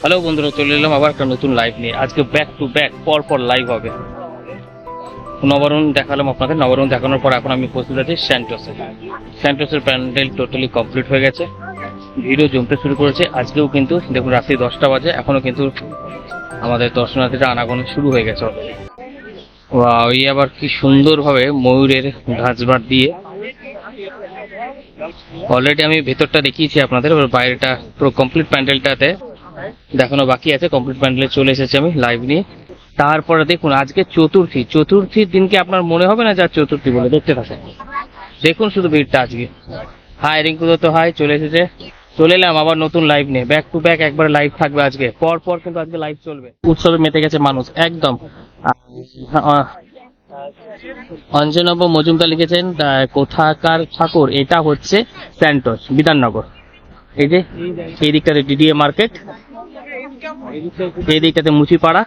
Hello বন্ধুরা, চলে এলাম আবার একটা নতুন লাইভ নিয়ে। আজকে ব্যাক টু ব্যাক পর পর লাইভ হবে। নবরণ দেখালাম আপনাদের, নবরণ দেখানোর পর এখন আমি উপস্থিত আছি স্যান্টোসে স্যান্টোসের প্যান্ডেল টোটালি কমপ্লিট হয়ে গেছে। ভিড়ও জমতে শুরু করেছে। আজকেও কিন্তু, দেখুন, রাত্রি দশটা বাজে। এখনও কিন্তু আমাদের দর্শনার্থীরা আনাগোনা শুরু হয়ে গেছে। ওয়াও আবার কি সুন্দরভাবে ময়ূরের ঘাসবার দিয়ে অলরেডি আমি ভেতরটা দেখিয়েছি আপনাদের, এবার বাইরেটা পুরো কমপ্লিট প্যান্ডেলটাতে দেখানো বাকি আছে কমপ্লিট প্যান্ডেলে চলে এসেছি আমি লাইভ নিয়ে। তারপরে দেখুন, আজকে চতুর্থী। চতুর্থীর দিনকে আপনার মনে হবে না যা চতুর্থী বলে? দেখতে থাকেন। দেখুন শুধু ভিড়টা আজকে। হাই রিঙ্কু তো হাই চলে এসেছে। চলে এলাম আবার নতুন লাইভ নিয়ে। ব্যাক টু ব্যাক একবার লাইভ থাকবে আজকে। পর পর কিন্তু আজকে লাইভ চলবে। উৎসবে মেতে গেছে মানুষ, একদম। অঞ্জনব মজুমদার লিখেছেন কোথাকার ঠাকুর? এটা হচ্ছে স্যান্টোস, বিধাননগর। এই যে এই দিকটাতে ডিডিএ মার্কেট এই দিকটাতে মুচিপাড়া।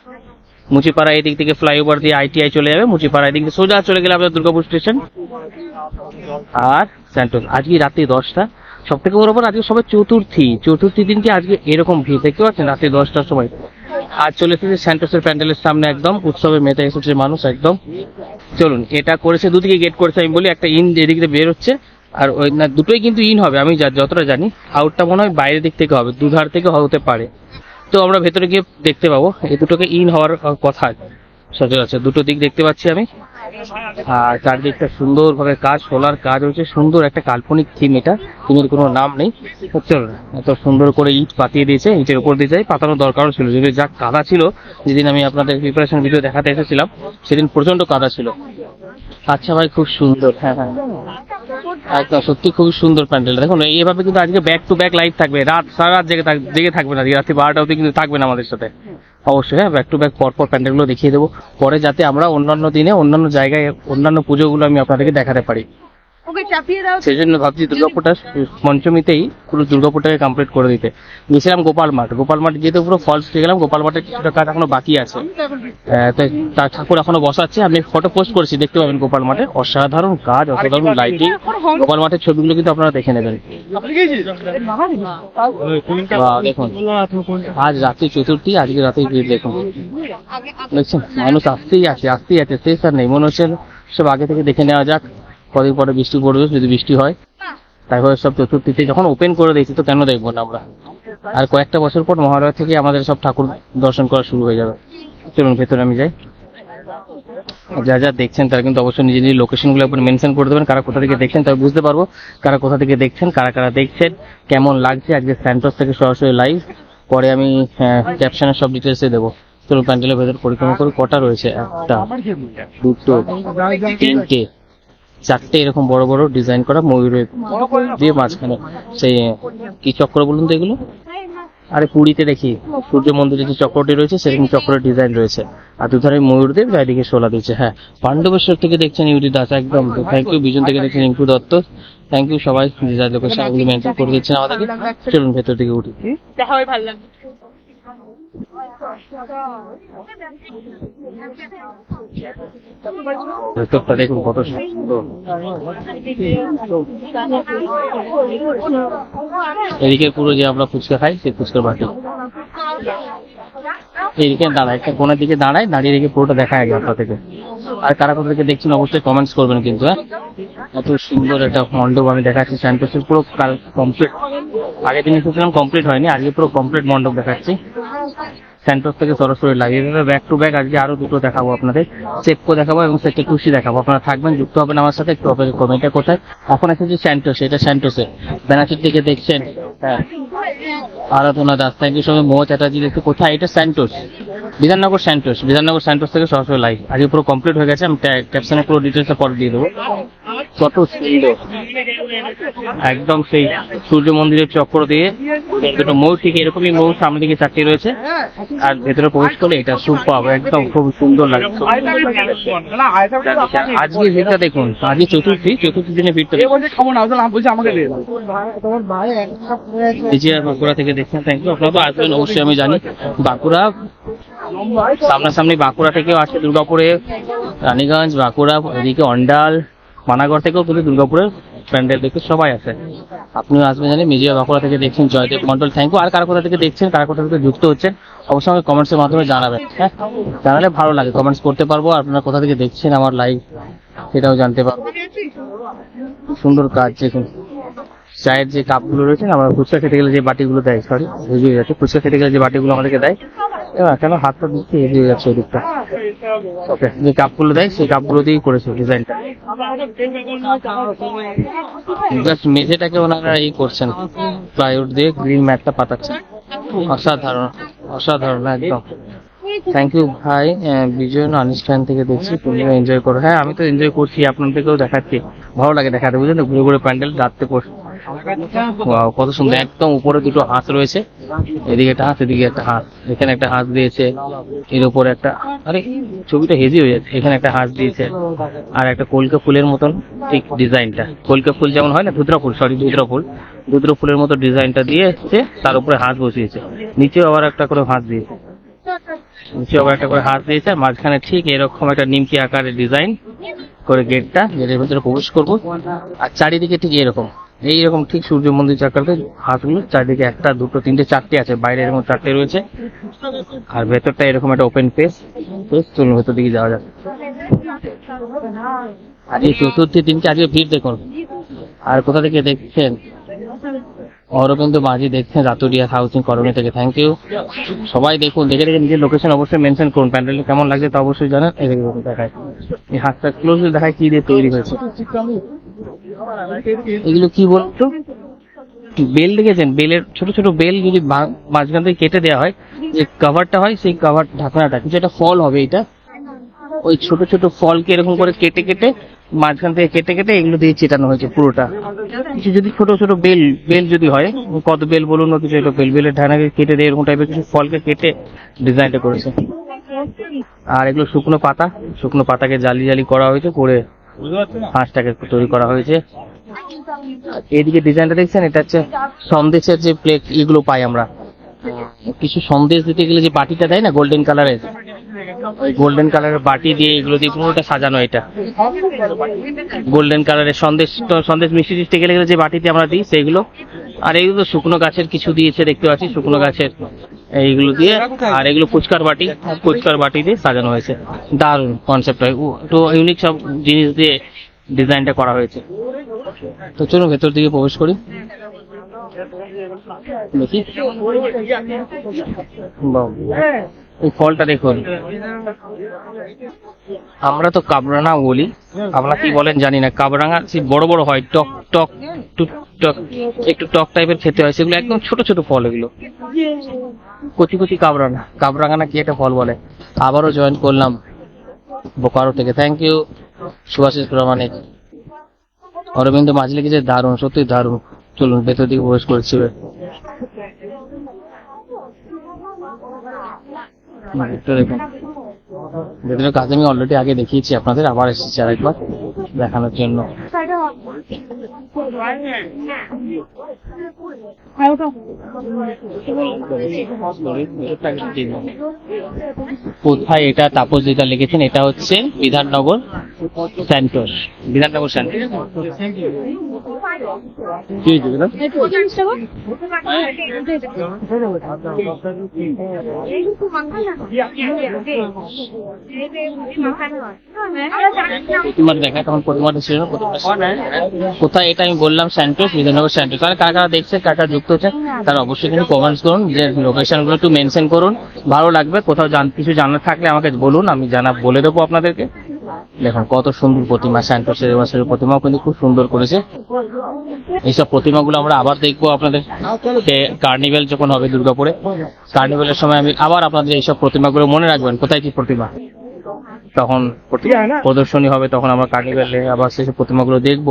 মুচিপাড়া এই দিক থেকে ফ্লাইওভার দিয়ে আইটিআই চলে যাবে, মুচিপাড়া এই দিক থেকে সোজা চলে গেলে আপনার দুর্গাপুর স্টেশন। আর স্যান্টোস, আজকে রাত্রি দশটা। সব থেকে বড় আজকে সবাই চতুর্থী। চতুর্থী দিনকে আজকে এরকম ভিড় দেখতে পাচ্ছেন, রাত্রি দশটার সময়। আজ চলে এসেছে স্যান্টোসের প্যান্ডেলের সামনে একদম। উৎসবে মেতে এসেছে মানুষ একদম। চলুন, এটা করেছে, দুদিকে গেট করেছে, আমি বলি একটা ইন এদিক দিয়ে বের হচ্ছে। আর ওই না, দুটোই কিন্তু ইন হবে, আমি যতটা জানি। আউটটা মনে হয় বাইরের দিক থেকে হবে, দুধার থেকে হতে পারে। তো আমরা ভেতরে গিয়ে দেখতে পাবো। এই দুটোকে ইন হওয়ার কথা সচরাচর, দুটো দিক দেখতে পাচ্ছি আমি। আর চারদিকটা সুন্দরভাবে কাজ সোলার কাজ হচ্ছে সুন্দর একটা কাল্পনিক থিম এটা। থিমের কোনো নাম নেই। চলো না, এত সুন্দর করে ইট পাতিয়ে দিয়েছে ইটের উপর দিয়ে যাই পাতানো দরকারও ছিল। যদি যা কাদা ছিল যেদিন আমি আপনাদের প্রিপারেশন ভিডিও দেখাতে এসেছিলাম সেদিন প্রচণ্ড কাদা ছিল। আচ্ছা ভাই খুব সুন্দর। হ্যাঁ হ্যাঁ। একদম সত্যি খুবই সুন্দর প্যান্ডেল দেখুন এইভাবে কিন্তু আজকে ব্যাক টু ব্যাক লাইভ থাকবে। রাত সারা রাত জেগে জেগে থাকবেন আজকে। রাত্রি বারোটা অবধি কিন্তু থাকবেন আমাদের সাথে। অবশ্যই হ্যাঁ ব্যাক টু ব্যাক পরপর প্যান্ডেলগুলো দেখিয়ে দেবো। পরে যাতে আমরা অন্যান্য দিনে অন্যান্য জায়গায় অন্যান্য পুজোগুলো আমি আপনাদেরকে দেখাতে পারি। ওকে চাপিয়ে দাও। সেই জন্য ভাবছি দুর্গাপুরটা পঞ্চমীতেই পুরো দুর্গাপুরটাকে কমপ্লিট করে দিতে। গেছিলাম গোপাল মাঠ। গোপাল মাঠ যেহেতু পুরো ফলস পেয়ে গেলাম গোপাল মাঠের কিছুটা কাজ এখনও বাকি আছে। তার ঠাকুর এখনও বসাচ্ছে। আমি ফটো পোস্ট করেছি দেখতে পাবেন গোপাল মাঠে। অসাধারণ কাজ অসাধারণ লাইটিং গোপাল মাঠের ছবিগুলো কিন্তু আপনারা দেখে নেবেন। দেখুন। আজ রাত্রি চতুর্থী আজকে রাতে ভিড় দেখুন। দেখছেন মানুষ আসতেই আছে আসতেই আছে শেষ আর নেই। মনে হচ্ছে সব আগে থেকে দেখে নেওয়া যাক। কদিন পরে বৃষ্টি পড়বে যদি বৃষ্টি হয়। তারপরে সব চতুর্থীতে যখন ওপেন করে দিয়েছি তো কেন দেখব না আমরা? আর কয়েকটা বছর পর মহালয়া থেকে আমাদের সব ঠাকুর দর্শন করা শুরু হয়ে যাবে। চলুন ভেতরে আমি যাই। যা যা দেখছেন তারা কিন্তু অবশ্যই নিজের নিজের লোকেশনগুলো একবার মেনশন করে দেবেন। কারা কোথা থেকে দেখছেন তারা বুঝতে পারব। কারা কোথা থেকে দেখছেন কারা কারা দেখছেন কেমন লাগছে আজকে স্যান্টোস থেকে সরাসরি লাইভ পরে আমি ক্যাপশনের সব ডিটেলসে দেবো। চলুন প্যান্ডেলের ভেতর পরিক্রমা করে। কটা রয়েছে? একটা দুটো তিনটে। চারটে এরকম বড় বড় ডিজাইন করা ময়ূরের দিয়ে মাঝখানে সেই কি চক্র বলুন তো এগুলো? আরে পুরীতে দেখি, সূর্য মন্দিরে যে চক্রটি রয়েছে, সেরকম চক্রের ডিজাইন রয়েছে। আর দুধারে ময়ূরদেব চারিদিকে শোলা দিচ্ছে হ্যাঁ পাণ্ডবেশ্বর থেকে দেখছেন ইউডি দাস, একদম। থ্যাংক ইউ বিজন থেকে দেখছেন রিঙ্কু দত্ত। থ্যাংক ইউ সবাই, যে যার মেনটেন করে দিচ্ছেন আমাদেরকে। চলুন ভেতর দিকে উঠি। দেখা হয়, ভালো লাগবে। দেখুন কত সুন্দর এদিকে পুরো যে আমরা ফুচকা খাই সেই ফুচকার বাটি। এইদিকে দাঁড়ায়, একটা কোনার দিকে দাঁড়ায়, দাঁড়িয়ে রেখে পুরোটা দেখা যায় আপনার থেকে। আর কারা কোথা থেকে দেখছেন অবশ্যই কমেন্টস করবেন কিন্তু হ্যাঁ? এত সুন্দর একটা মণ্ডপ আমি দেখাচ্ছি স্যান্টোসের পুরো কাল কমপ্লিট আগের দিন এসেছিলাম কমপ্লিট হয়নি, আজকে পুরো কমপ্লিট মণ্ডপ দেখাচ্ছি। স্যান্টোস থেকে সরাসরি লাগে দেবে ব্যাক টু ব্যাক আজকে আরও দুটো দেখাবো আপনাদের। সেপকো দেখাবো এবং সেটে খুশি দেখাবো। আপনারা থাকবেন, যুক্ত হবেন আমার সাথে, একটু অপেক্ষা করবেন এটা কোথায়। এখন এসেছে স্যান্টোস এটা স্যান্টোসের ব্যানার্সির দিকে দেখছেন হ্যাঁ। আরাধনা দাস থ্যাংক ইউ সবাই মোহ চ্যাটার্জি দেখছি, কোথায়? এটা Santos Bidhannagar Santos Bidhannagar Santos থেকে সরাসরি লাইভ আজকে পুরো কমপ্লিট হয়ে গেছে। আমি ক্যাপশনে পুরো ডিটেলসটা পরে দিয়ে দেবো। কত সুন্দর। একদম সেই সূর্য মন্দিরের চক্র দিয়ে দুটো ময়ূর ঠিক এরকমই ময়ূর সামনে দিকে চারটি রয়েছে। আর ভেতরে প্রবেশ করলে এটা সুপার, একদম খুব সুন্দর লাগছে। আজকে ভিড়টা দেখুন, আজকে চতুর্থী চতুর্থী দিনে ভিড়টা। এই যে বাঁকুড়া থেকে দেখছেন থ্যাংক ইউ আপনারা তো আসবেন, অবশ্যই আমি জানি। বাঁকুড়া সামনাসামনি বাঁকুড়া থেকেও আসে দুর্গাপুরে, রানীগঞ্জ, বাঁকুড়া, এদিকে অন্ডাল পানাগড় থেকেও কিন্তু দুর্গাপুরের প্যান্ডেল দেখতে সবাই আসে। আপনিও আসবেন জানি মিজিয়া বাঁকুড়া থেকে দেখছেন, জয়দেব মন্ডল থ্যাংক ইউ আর কারা কোথা থেকে দেখছেন, কারা কোথা থেকে যুক্ত হচ্ছেন, অবশ্যই আমাকে কমেন্টসের মাধ্যমে জানাবেন হ্যাঁ? জানালে ভালো লাগে কমেন্টস করতে পারব আপনারা কোথা থেকে দেখছেন আমার লাইভ সেটাও জানতে পারব। সুন্দর কাজ দেখুন চায়ের যে কাপগুলো রয়েছে আমরা ফুচকা খেতে গেলে যে বাটিগুলো দেয় সরি যাচ্ছে ফুচকা খেতে গেলে যে বাটিগুলো আমাদেরকে দেয় কেন? হাতটা দিচ্ছি হয়ে যাচ্ছে ওদিকটা ওকে, যে কাপগুলো দেয়, সেই কাপগুলো দিয়েই করেছে ডিজাইনটা। জাস্ট মেঝেটাকে ওনারা এই করছেন, প্লাইউড দিয়ে গ্রিন ম্যাটটা পাতাচ্ছেন। অসাধারণ অসাধারণ, একদম। থ্যাংক ইউ ভাই বিজয় অনুষ্ঠান থেকে দেখছি, তুমিও এনজয় করো। হ্যাঁ আমি তো এনজয় করছি, আপনাদেরকেও দেখাচ্ছি। ভালো লাগে দেখাতে, বুঝলেন? ঘুরে ঘুরে প্যান্ডেল, রাত্রে পর Wow, কত সুন্দর। একদম উপরে দুটো হাত রয়েছে। এদিকে একটা হাত এদিকে একটা হাত। এখানে একটা হাত দিয়েছে। এর উপরে একটা আরে ছবিটা হেজি হয়ে যাচ্ছে। এখানে একটা হাত দিয়েছে। আর একটা কলকা ফুলের মতন ঠিক ডিজাইনটা। কলকা ফুল যেমন হয় না ধুদ্রা ফুল সরি ধুদ্রা ফুল। ধুদ্রা ফুলের মতো ডিজাইনটা দিয়ে এসছে তার উপরে হাত বসিয়েছে। নিচেও আবার একটা করে হাত দিয়েছে। নিচে আবার একটা করে হাত দিয়েছে। মাঝখানে ঠিক এরকম একটা নিমকি আকারের ডিজাইন করে গেটটা গেটের ভিতরে প্রবেশ করব। আর চারিদিকে ঠিক এরকম। এইরকম ঠিক সূর্য মন্দির চাকাতে হাতগুলো চারিদিকে একটা, দুটো, তিনটে, চারটে আছে। বাইরে এরকম চারটে রয়েছে। আর ভেতরটা এরকম একটা ওপেন পেস পেস চলুন ভেতর দিকে যাওয়া যাক। আজকে চতুর্থী দিনকে আজকে ভিড় দেখুন। আর কোথা থেকে দেখছেন? অরবিন্দ মাঝি দেখছেন, রাতুরিয়া হাউসিং কলোনি থেকে। থ্যাংক ইউ সবাই দেখুন, দেখে দেখে নিজের লোকেশন অবশ্যই মেনশন করুন। প্যান্ডেল কেমন লাগছে তা অবশ্যই জানান। এই দেখায়। এই হাতটা ক্লোজলি দেখায় কি দিয়ে তৈরি হয়েছে। এগুলো কি বলতো? বেল দেখেছেন? বেলের ছোট ছোট বেল যদি মাঝখান থেকে কেটে দেওয়া হয়, যে কভারটা হয়, সেই কভার ঢাকনাটা। কিছু একটা ফল হবে এটা। ওই ছোট ছোট ফলকে এরকম করে কেটে কেটে, মাঝখান থেকে কেটে কেটে এগুলো দিয়ে চেটানো হয়েছে পুরোটা। কিছু যদি ছোট ছোট বেল বেল যদি হয়, কত বেল বলুন না কিছু বেল, বেলের ঢানাকে কেটে দিয়ে এরকম টাইপের কিছু ফলকে কেটে ডিজাইনটা করেছে। আর এগুলো শুকনো পাতা, শুকনো পাতাকে জালি জালি করা হয়েছে করে হাঁসটাকে তৈরি করা হয়েছে। এদিকে ডিজাইনটা দেখছেন? এটা হচ্ছে সন্দেশের যে প্লেট এগুলো পাই আমরা। কিছু সন্দেশ দিতে গেলে যে বাটিটা দেয় না গোল্ডেন কালারের গোল্ডেন কালারের বাটি দিয়ে এগুলো দিয়ে পুরোটা সাজানো এটা। গোল্ডেন কালারের সন্দেশ সন্দেশ মিষ্টি দিতে গেলে যে বাটিতে আমরা দিই সেইগুলো আর এগুলো তো শুকনো গাছের কিছু দিয়েছে, দেখতে পাচ্ছি, শুকনো গাছের এইগুলো দিয়ে। আর এগুলো ফুচকার বাটি ফুচকার বাটি দিয়ে সাজানো হয়েছে। দারুণ কনসেপ্ট একটু ইউনিক সব জিনিস দিয়ে ডিজাইনটা করা হয়েছে। তো চলুন ভেতর দিকে প্রবেশ করি। দেখি। এই ফলটা দেখুন। আমরা তো কাবরাঙা বলি। আপনারা কি বলেন জানি না। কাবরাঙা সে বড় বড় হয়, টক টক, টুক একটু টক টাইপের খেতে হয়। সেগুলো একদম ছোট ছোট ফল এগুলো। কচি কচি কাবরাঙা। কাবরাঙা না কি একটা ফল বলে। আবারও জয়েন করলাম বোকারো থেকে। Thank you Subhasis Pramanik. Aurobindo Majhi লিখেছে দারুণ সত্যি দারুণ। চলুন ভেতর দিকে প্রবেশ করছি। ভেতরে দেখুন ভেতরের কাজ আমি অলরেডি আগে দেখিয়েছি আপনাদের আবার এসেছি আরেকবার দেখানোর জন্য। কোথায় এটা তাপস যেটা লিখেছেন? এটা হচ্ছে বিধাননগর স্যান্টোস বিধাননগর স্যান্টোস কোথায় এটা আমি বললাম স্যান্টোস বিধাননগর স্যান্টোস আর কারা কারা দেখছে, কারা যুক্ত হচ্ছে, তারা অবশ্যই কিন্তু কমেন্টস করুন, যে লোকেশনগুলো একটু মেনশন করুন। ভালো লাগবে, কোথাও কিছু জানার থাকলে আমাকে বলুন, আমি জানা বলে দেবো আপনাদেরকে। দেখুন, কত সুন্দর প্রতিমা এবছর প্রতিমাও কিন্তু খুব সুন্দর করেছে। এইসব প্রতিমাগুলো আমরা আবার দেখব আপনাদের। কার্নিভেল যখন হবে দুর্গাপুরে, কার্নিভেলের সময় আমি আবার আপনাদের এইসব প্রতিমাগুলো মনে রাখবেন, কোথায় কি প্রতিমা? তখন প্রদর্শনী হবে, তখন আমরা কার্নিভেলে আবার সেসব প্রতিমাগুলো দেখব।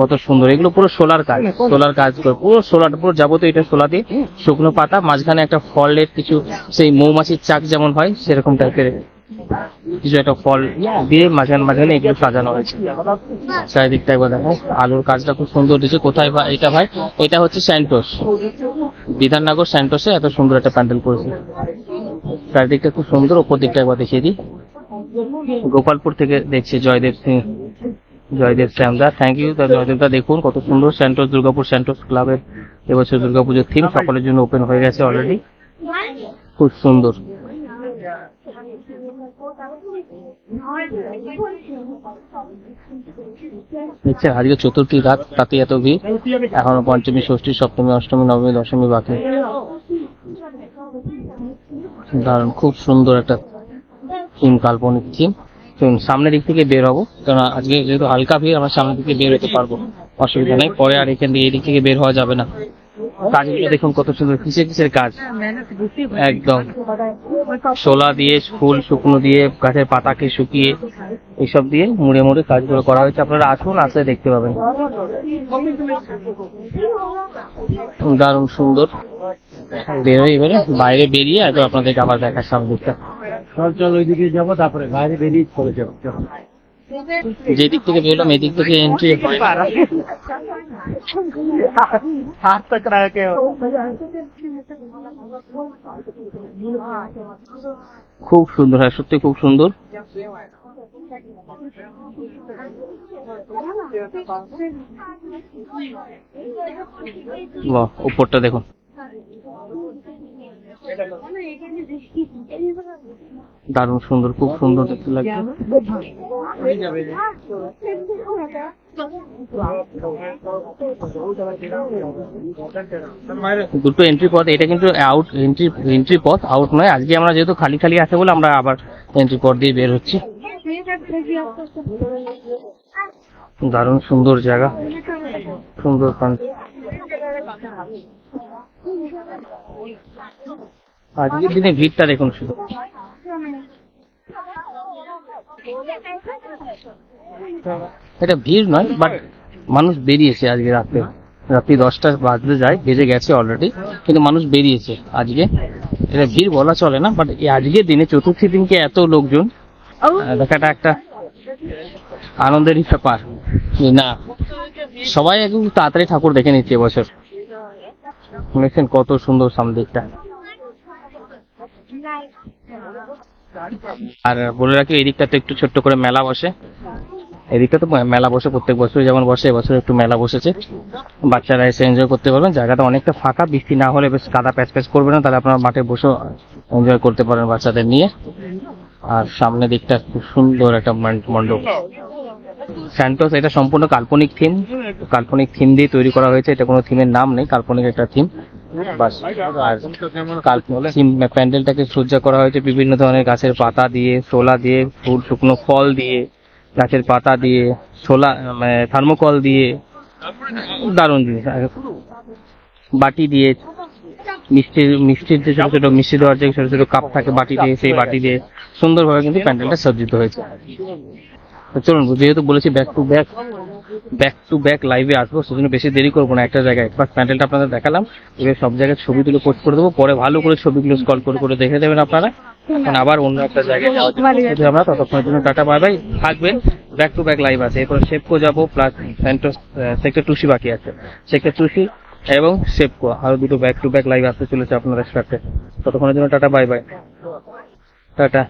কত সুন্দর, এগুলো পুরো সোলার কাজ সোলার কাজ করে, পুরো সোলার, পুরো যাবতীয় এটা সোলা দিয়ে শুকনো পাতা, মাঝখানে একটা ফলের কিছু সেই মৌমাছির চাক যেমন হয়, সেরকম টাইপের কিছু একটা ফল দিয়ে মাঝখানে মাঝখানে এগুলো সাজানো হয়েছে। চারিদিকটা একবার দেখো, আলুর কাজটা খুব সুন্দর দিয়েছে। কোথায় ভাই? এটা ভাই এটা হচ্ছে স্যান্টোস বিধাননগর স্যান্টোসে এত সুন্দর একটা প্যান্ডেল করেছে। চারিদিকটা খুব সুন্দর, ওপর দিকটা একবার দেখিয়ে দিই। গোপালপুর থেকে দেখছি জয়দেব সিং। জয়দেব শ্যামদা থ্যাংক ইউ জয়দেবদা দেখুন, কত সুন্দর সেন্টোস দুর্গাপুর সেন্টোস ক্লাবের এবছর দুর্গাপুজোর থিম সকলের জন্য ওপেন হয়ে গেছে অলরেডি খুব সুন্দর। দেখছেন আজকে চতুর্থী রাত তাতে এত ভিড়। এখনও পঞ্চমী, ষষ্ঠী, সপ্তমী, অষ্টমী, নবমী, দশমী বাকি। দারুণ, খুব সুন্দর একটা থিম, কাল্পনিক থিম। চলুন, সামনের দিক থেকে বের হব কারণ আজকে যেহেতু হালকা ভিড়, আমরা সামনের দিকে বের হতে পারব। অসুবিধা নেই, পরে আর এখান দিয়ে এদিক থেকে বের হওয়া যাবে না। কাজগুলো দেখুন কত সুন্দর কিসের কিসের কাজ? একদম। শোলা দিয়ে ফুল শুকনো দিয়ে গাছের পাতাকে শুকিয়ে এইসব দিয়ে মুড়ে মুড়ে কাজগুলো করা হয়েছে। আপনারা আসুন আসলে দেখতে পাবেন। দারুণ সুন্দর। বেরোয় এবারে বাইরে বেরিয়ে আপনাদেরকে আবার দেখার সামনে। চল চল ওইদিকে যাব তারপরে বাইরে বেরিয়ে চলে যাব। চল। যে দিক থেকে বেরোলাম এদিক থেকে এন্ট্রি হয় না। हाथ टकरा के খুব সুন্দর হ্যাঁ সত্যি খুব সুন্দর বাহ উপরটা দেখুন দারুণ সুন্দর খুব সুন্দর দেখতে লাগছে। দুটো এন্ট্রি পথ এটা কিন্তু আউট এন্ট্রি এন্ট্রি পথ আউট নয়। আজকে আমরা যেহেতু খালি খালি আছে বলে আমরা আবার এন্ট্রি পথ দিয়ে বের হচ্ছি। দারুণ সুন্দর জায়গা। সুন্দর আজকের দিনে ভিড়টা দেখুন শুধু। এটা ভিড় নয় বাট মানুষ বেরিয়েছে আজকে রাতে রাত্রি দশটা বাজতে যায়, বেজে গেছে অলরেডি কিন্তু মানুষ বেরিয়েছে আজকে। এটা ভিড় বলা চলে না বাট আজকের দিনে চতুর্থী দিনকে এত লোকজন দেখাটা একটা আনন্দেরই ব্যাপার। না, সবাই একটু তাড়াতাড়ি ঠাকুর দেখে নিচ্ছে এবছর। দেখছেন কত সুন্দর সামনের দিকটা আর বলে রাখি, এই দিকটাতে একটু ছোট্ট করে মেলা বসে। এদিকটা তো মেলা বসে প্রত্যেক বছর যেমন বসে, এবছর একটু মেলা বসেছে। বাচ্চারা এসে এনজয় করতে পারবেন। জায়গাটা অনেকটা ফাঁকা, বৃষ্টি না হলে বেশ কাদা প্যাচ প্যাচ করবে না। তাহলে আপনারা মাঠে বসে এনজয় করতে পারেন বাচ্চাদের নিয়ে। আর সামনে দিকটা খুব সুন্দর একটা মণ্ডপ। স্যান্টোস এটা সম্পূর্ণ কাল্পনিক থিম কাল্পনিক থিম দিয়ে তৈরি করা হয়েছে। এটা কোনো থিমের নাম নেই, কাল্পনিক একটা থিম বাস। আর থিম প্যান্ডেলটাকে সজ্জা করা হয়েছে বিভিন্ন ধরনের গাছের পাতা দিয়ে শোলা দিয়ে, ফুল, শুকনো ফল দিয়ে, গাছের পাতা দিয়ে, ছোলা মানে থার্মোকল দিয়ে, দারুণ জিনিস। বাটি দিয়ে মিষ্টির মিষ্টির যে ছোট ছোট মিষ্টি দেওয়ার যে ছোট ছোট কাপ থাকে বাটি দিয়ে, সেই বাটি দিয়ে সুন্দরভাবে কিন্তু প্যান্ডেলটা সজ্জিত হয়েছে। চলুন, যেহেতু বলেছি back to back back to back লাইভে আসব সেজন্য বেশি দেরি করব না একটা জায়গায়। একবার প্যান্ডেলটা আপনাদের দেখালাম এবার সব জায়গায় ছবিগুলো পোস্ট করে দেবো পরে ভালো করে ছবিগুলো স্কল করে করে দেখে দেবেন আপনারা। এখন আবার অন্য একটা জায়গায় আমরা ততক্ষণের জন্য টাটা বাই বাই থাকবেন ব্যাক টু ব্যাক লাইভ আছে। এরপর শেপকো যাব প্লাস সেন্টোস সেক্টর টুসি বাকি আছে। সেক্টর টুসি এবং শেপকো আরও দুটো ব্যাক টু ব্যাক লাইভ আসতে চলেছে আপনাদের সাথে। ততক্ষণের জন্য টাটা বাই বাই টাটা।